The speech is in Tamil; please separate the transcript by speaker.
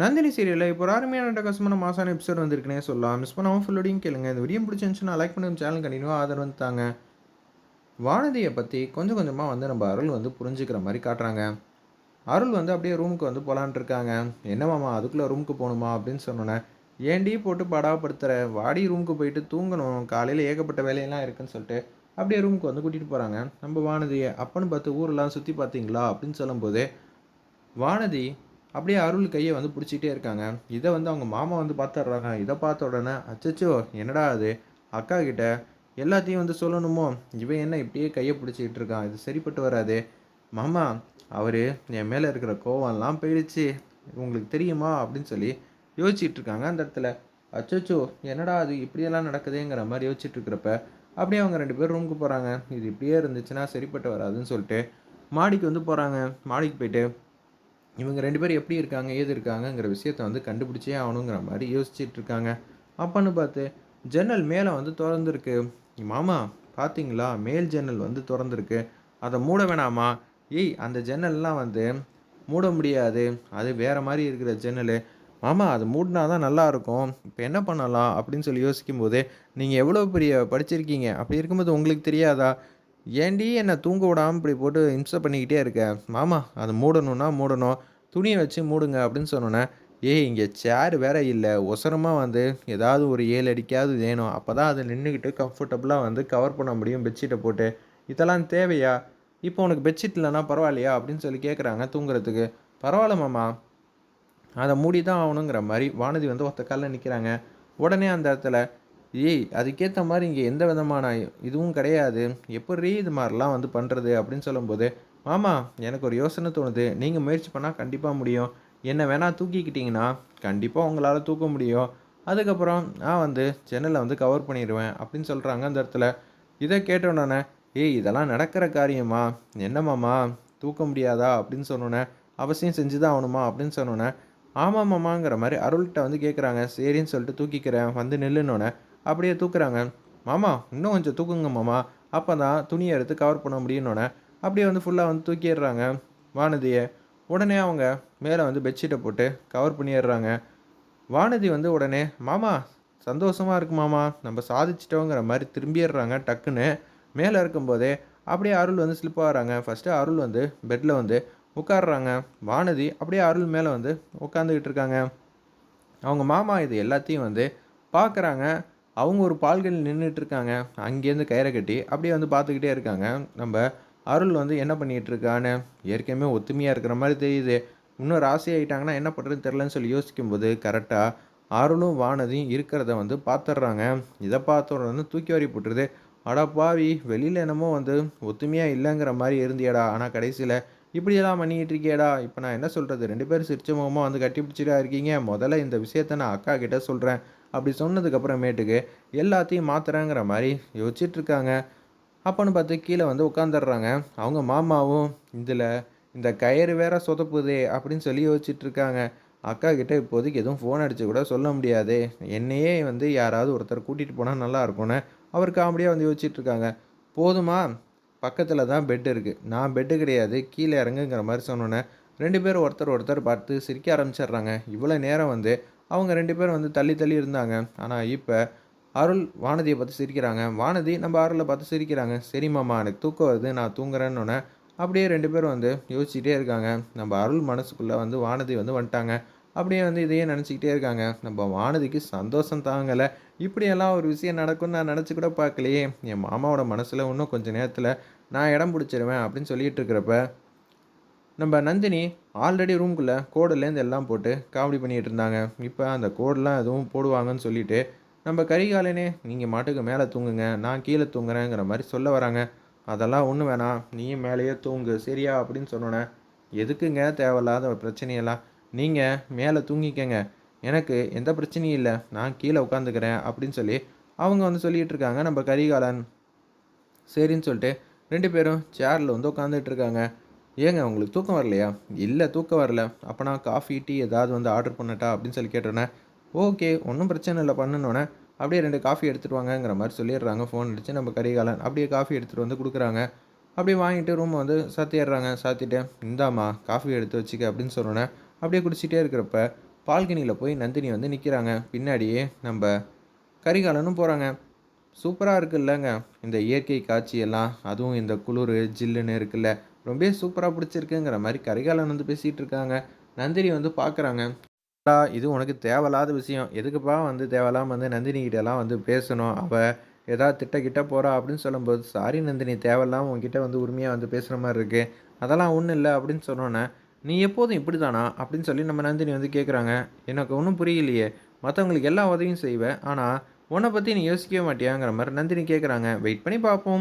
Speaker 1: நந்தினி சீரியலில் இப்போ ஒரு அருமையான அட்டகாசமான மாசான எபிசோட் வந்திருக்குனே சொல்லலாம். மிஸ் பண்ணாமல் ஃபுல்லோடையும் கேளுங்க. இந்த வீடியோ பிடிச்சிருந்துச்சுன்னா லைக் பண்ணுங்க. சேனல் கண்டினியூவாக ஆதரவு வந்து தாங்க. வானதியை பற்றி கொஞ்சம் கொஞ்சமாக வந்து நம்ம அருள் வந்து புரிஞ்சுக்கிற மாதிரி காட்டுறாங்க. அருள் வந்து அப்படியே ரூமுக்கு வந்து போகலான்ட்டு இருக்காங்க. என்னமாம்மா அதுக்குள்ளே ரூமுக்கு போகணுமா அப்படின்னு சொன்னோன்னே ஏன்டி போட்டு படாப்படுத்துகிற வாடி ரூமுக்கு போயிட்டு தூங்கணும். காலையில் ஏகப்பட்ட வேலையெல்லாம் இருக்குன்னு சொல்லிட்டு அப்படியே ரூமுக்கு வந்து கூட்டிகிட்டு போகிறாங்க நம்ம வானதியை அப்பன்னு பார்த்து ஊரெல்லாம் சுற்றி பார்த்தீங்களா அப்படின்னு சொல்லும்போது வானதி அப்படியே அருள் கையை வந்து பிடிச்சிக்கிட்டே இருக்காங்க. இதை வந்து அவங்க மாமா வந்து பார்த்துட்றாங்க. இதை பார்த்த உடனே அச்சச்சோ என்னடா அது? அக்கா கிட்ட எல்லாத்தையும் வந்து சொல்லணுமோ? இவன் என்ன இப்படியே கையை பிடிச்சிக்கிட்டு இருக்கான்? இது சரிப்பட்டு வராது. மாமா அவர் என் மேலே இருக்கிற கோவம்லாம் போயிடுச்சு. உங்களுக்கு தெரியுமா? அப்படின்னு சொல்லி யோசிச்சுட்டு இருக்காங்க அந்த இடத்துல. அச்சச்சோ என்னடா அது? இப்படியெல்லாம் நடக்குதுங்கிற மாதிரி யோசிச்சுட்டு இருக்கிறப்ப அப்படியே அவங்க ரெண்டு பேரும் ரூமுக்கு போகிறாங்க இது இப்படியே இருந்துச்சுன்னா சரிப்பட்டு வராதுன்னு சொல்லிட்டு மாடிக்கு வந்து போகிறாங்க மாடிக்கு போயிட்டு இவங்க ரெண்டு பேரும் எப்படி இருக்காங்க ஏது இருக்காங்கங்கிற விஷயத்த வந்து கண்டுபிடிச்சே ஆகணுங்கிற மாதிரி யோசிச்சுட்டு இருக்காங்க அப்பன்னு பார்த்து ஜன்னல் மேலே வந்து திறந்துருக்கு. மாமா பார்த்தீங்களா மேல் ஜன்னல் வந்து திறந்துருக்கு. அதை மூட வேணாமா? ஏய் அந்த ஜன்னல்லாம் வந்து மூட முடியாது. அது வேறு மாதிரி இருக்கிற ஜன்னல். மாமா அது மூடினா தான் நல்லாயிருக்கும். இப்போ என்ன பண்ணலாம்? அப்படின்னு சொல்லி யோசிக்கும்போது நீங்கள் எவ்வளோ பெரிய படிச்சிருக்கீங்க? அப்படி இருக்கும்போது உங்களுக்கு தெரியாதா? ஏண்டி என்னை தூங்க விடாமல் இப்படி போட்டு இம்சை பண்ணிக்கிட்டே இருக்க? மாமா அது மூடணும்னா மூடணும். துணியை வச்சு மூடுங்க அப்படின்னு சொன்னோன்னே ஏய் இங்கே சேர் வேற இல்லை. ஒசரமாக வந்து ஏதாவது ஒரு ஏழு அடிக்காவது வேணும். அப்போ தான் அதை நின்றுக்கிட்டு கம்ஃபர்டபுளாக வந்து கவர் பண்ண முடியும் பெட்ஷீட்டை போட்டு. இதெல்லாம் தேவையா? இப்போ உனக்கு பெட்ஷீட் இல்லைன்னா பரவாயில்லையா? அப்படின்னு சொல்லி கேட்குறாங்க தூங்குறதுக்கு. பரவாயில்ல மாமா. அதை மூடி தான் ஆகணுங்கிற மாதிரி வானதி வந்து ஒத்த காலில் நிற்கிறாங்க உடனே அந்த இடத்துல ஏய் அதுக்கேற்ற மாதிரி இங்கே எந்த விதமான இதுவும் கிடையாது. எப்படி இது மாதிரிலாம் வந்து பண்ணுறது அப்படின்னு சொல்லும்போது மாமா எனக்கு ஒரு யோசனை தோணுது. நீங்கள் முயற்சி பண்ணால் கண்டிப்பாக முடியும். என்ன வேணால் தூக்கிக்கிட்டிங்கன்னா கண்டிப்பாக உங்களால் தூக்க முடியும். அதுக்கப்புறம் நான் வந்து ஜன்னலை வந்து கவர் பண்ணிடுவேன் அப்படின்னு சொல்கிறாங்க அந்த இடத்துல. இதை கேட்டோன்னே ஏய் இதெல்லாம் நடக்கிற காரியமா? என்னமாம்மா தூக்க முடியாதா? அப்படின்னு சொன்னோன்னே அவசியம் செஞ்சு தான் ஆகணுமா? அப்படின்னு சொன்னோன்னே ஆமாம் மாமாங்கிற மாதிரி அருள்கிட்ட வந்து கேட்குறாங்க சரின்னு சொல்லிட்டு தூக்கிக்கிறேன். வந்து நில்லுனோன்னே அப்படியே தூக்குறாங்க. மாமா இன்னும் கொஞ்சம் தூக்குங்க மாமா. அப்போ தான் துணியை எடுத்து கவர் பண்ண முடியும்னோடனே அப்படியே வந்து ஃபுல்லாக வந்து தூக்கிடுறாங்க. வானதியை. உடனே அவங்க மேலே வந்து பெட்ஷீட்டை போட்டு கவர் பண்ணிடுறாங்க. வானதி வந்து உடனே மாமா சந்தோஷமாக இருக்கு மாமா. நம்ம சாதிச்சிட்டோங்கிற மாதிரி திரும்பிடுறாங்க டக்குன்னு. மேலே இருக்கும்போதே அப்படியே அருள் வந்து ஸ்லிப் ஆகிறாங்க. ஃபஸ்ட்டு அருள் வந்து பெட்டில் வந்து உட்காடுறாங்க வானதி அப்படியே அருள் மேலே வந்து உட்காந்துக்கிட்டு இருக்காங்க. அவங்க மாமா இது எல்லாத்தையும் வந்து பார்க்குறாங்க. அவங்க ஒரு பால்கள் நின்றுட்டு இருக்காங்க அங்கேருந்து கயிறை கட்டி அப்படியே வந்து பார்த்துக்கிட்டே இருக்காங்க. நம்ம அருள் வந்து என்ன பண்ணிகிட்டு இருக்கான்னு ஏற்கனவே ஒத்துமையாக இருக்கிற மாதிரி தெரியுது. இன்னும் ராசி ஆகிட்டாங்கன்னா என்ன பண்ணுறதுன்னு தெரிலன்னு சொல்லி யோசிக்கும்போது கரெக்டாக அருளும் வானதியும் இருக்கிறத வந்து பார்த்துட்றாங்க. இதை பார்த்த உடனே தூக்கி வாரி போட்டுருது. அடா பாவி வெளியில் என்னமோ வந்து ஒத்துமையாக இல்லைங்கிற மாதிரி இருந்தியடா. ஆனால் கடைசியில் இப்படியெல்லாம் பண்ணிக்கிட்டு இருக்கியடா இப்போ நான் என்ன சொல்கிறது ரெண்டு பேரும் சிரிச்ச முகமாக வந்து கட்டி பிடிச்சிட்டா இருக்கீங்க. முதல்ல இந்த விஷயத்த நான் அக்கா கிட்டே சொல்கிறேன் அப்படி சொன்னதுக்கப்புறமேட்டுக்கு எல்லாத்தையும் மாத்துறேங்கிற மாதிரி யோசிச்சிட்ருக்காங்க. அப்போன்னு பார்த்து கீழே வந்து உட்காந்துடுறாங்க அவங்க மாமாவும் இதில் இந்த கயிறு வேற சொதப்புதே அப்படின்னு சொல்லி யோசிச்சிட்ருக்காங்க. அக்கா கிட்டே இப்போதைக்கு எதுவும் ஃபோன் அடித்து கூட சொல்ல முடியாது. என்னையே வந்து யாராவது ஒருத்தர் கூட்டிகிட்டு போனால் நல்லா இருக்கும்னு அவர் காமெடியாக வந்து யோசிச்சிட்ருக்காங்க. போதுமா பக்கத்தில் தான் பெட் இருக்குது நான் பெட்டு கிடையாது கீழே இறங்குங்கிற மாதிரி சொன்னோன்னே ரெண்டு பேரும் ஒருத்தர் ஒருத்தர் பார்த்து சிரிக்க ஆரம்பிச்சிடுறாங்க. இவ்வளோ நேரம் வந்து அவங்க ரெண்டு பேரும் வந்து தள்ளி தள்ளி இருந்தாங்க. ஆனால் இப்போ அருள் வானதியை பார்த்து சிரிக்கிறாங்க. வானதி நம்ம அருளை பார்த்து சிரிக்கிறாங்க. சரி மாமா எனக்கு தூக்கம் வருது நான் தூங்குறேன்னு அப்படியே ரெண்டு பேரும் வந்து யோசிச்சுட்டே இருக்காங்க. நம்ம அருள் மனசுக்குள்ளே வந்து வானதி வந்து வந்துட்டாங்க. அப்படியே வந்து இதையே நினச்சிக்கிட்டே இருக்காங்க. நம்ம வானதிக்கு சந்தோஷம் தாங்கலை. இப்படியெல்லாம் ஒரு விஷயம் நடக்கும்னு நான் நினச்சி கூட பார்க்கலையே. என் மாமாவோட மனசில் இன்னும் கொஞ்சம் நேரத்தில் நான் இடம் பிடிச்சிருவேன் அப்படின்னு சொல்லிகிட்டு இருக்கிறப்ப நம்ம நந்தினி ஆல்ரெடி ரூம்குள்ளே கோடுலேருந்து எல்லாம் போட்டு காமெடி பண்ணிகிட்டு இருந்தாங்க. இப்போ அந்த கோடெலாம் எதுவும் போடுவாங்கன்னு சொல்லிட்டு நம்ம கரிகாலனே நீங்கள் மாட்டுக்கு மேலே தூங்குங்க நான் கீழே தூங்குறேங்கிற மாதிரி சொல்ல வராங்க. அதெல்லாம் ஒன்றும் வேணாம். நீயும் மேலேயே தூங்கு சரியா? அப்படின்னு சொன்னோன்னே எதுக்குங்க தேவையில்லாத ஒரு பிரச்சனையெல்லாம்? நீங்கள் மேலே தூங்கிக்கங்க. எனக்கு எந்த பிரச்சனையும் இல்லை. நான் கீழே உட்காந்துக்கிறேன். அப்படின்னு சொல்லி அவங்க வந்து சொல்லிகிட்டு இருக்காங்க நம்ம கரிகாலன். சரின்னு சொல்லிட்டு ரெண்டு பேரும் சேரில் வந்து உட்காந்துட்டு இருக்காங்க. ஏங்க உங்களுக்கு தூக்கம் வரலையா? இல்லை தூக்கம் வரல. அப்போ நான் காஃபி டீ ஏதாவது வந்து ஆர்டர் பண்ணட்டா அப்படின்னு சொல்லி கேட்டோன்னே ஓகே ஒன்றும் பிரச்சனை இல்லை பண்ணணுன்னே அப்படியே ரெண்டு காஃபி எடுத்துகிட்டு வாங்கங்கிற மாதிரி சொல்லிடுறாங்க. ஃபோன் அடித்து நம்ம கரிகாலன். அப்படியே காஃபி எடுத்துகிட்டு வந்து கொடுக்குறாங்க. அப்படியே வாங்கிட்டு ரூம் வந்து சாத்திடுறாங்க. சாத்திட்டு இந்தாம்மா காஃபி எடுத்து வச்சுக்க அப்படின்னு சொன்னோன்னே அப்படியே குடிச்சிட்டே இருக்கிறப்ப பால்கனியில் போய் நந்தினி வந்து நிற்கிறாங்க பின்னாடியே நம்ம கரிகாலனும் போகிறாங்க சூப்பராக இருக்குல்லங்க. இந்த இயற்கை காட்சியெல்லாம் அதுவும் இந்த குளிர் ஜில்லுன்னு இருக்குல்ல ரொம்ப சூப்பராக பிடிச்சிருக்குங்கிற மாதிரி கரிகாலன் வந்து பேசிகிட்டு இருக்காங்க. நந்தினி வந்து பார்க்குறாங்க இது உனக்கு தேவையில்லாத விஷயம். எதுக்குப்பா வந்து தேவையில்லாம வந்து நந்தினி கிட்டலாம் வந்து பேசணும்? அவள் ஏதாவது திட்ட கிட்ட போகிறா அப்படின்னு சொல்லும்போது சாரி நந்தினி தேவையில்லாம உன்கிட்ட வந்து உரிமையாக வந்து பேசுகிற மாதிரி இருக்குது அதெல்லாம் ஒன்றும் இல்லை. அப்படின்னு சொன்னோன்னே நீ எப்போதும் இப்படி தானா அப்படின்னு சொல்லி நம்ம நந்தினி வந்து கேட்குறாங்க எனக்கு ஒன்றும் புரியலையே. மற்றவங்களுக்கு எல்லா உதவியும் செய்வேன். ஆனால் உன்னை பற்றி நீ யோசிக்கவே மாட்டியாங்கிற மாதிரி நந்தினி கேட்குறாங்க வெயிட் பண்ணி பார்ப்போம்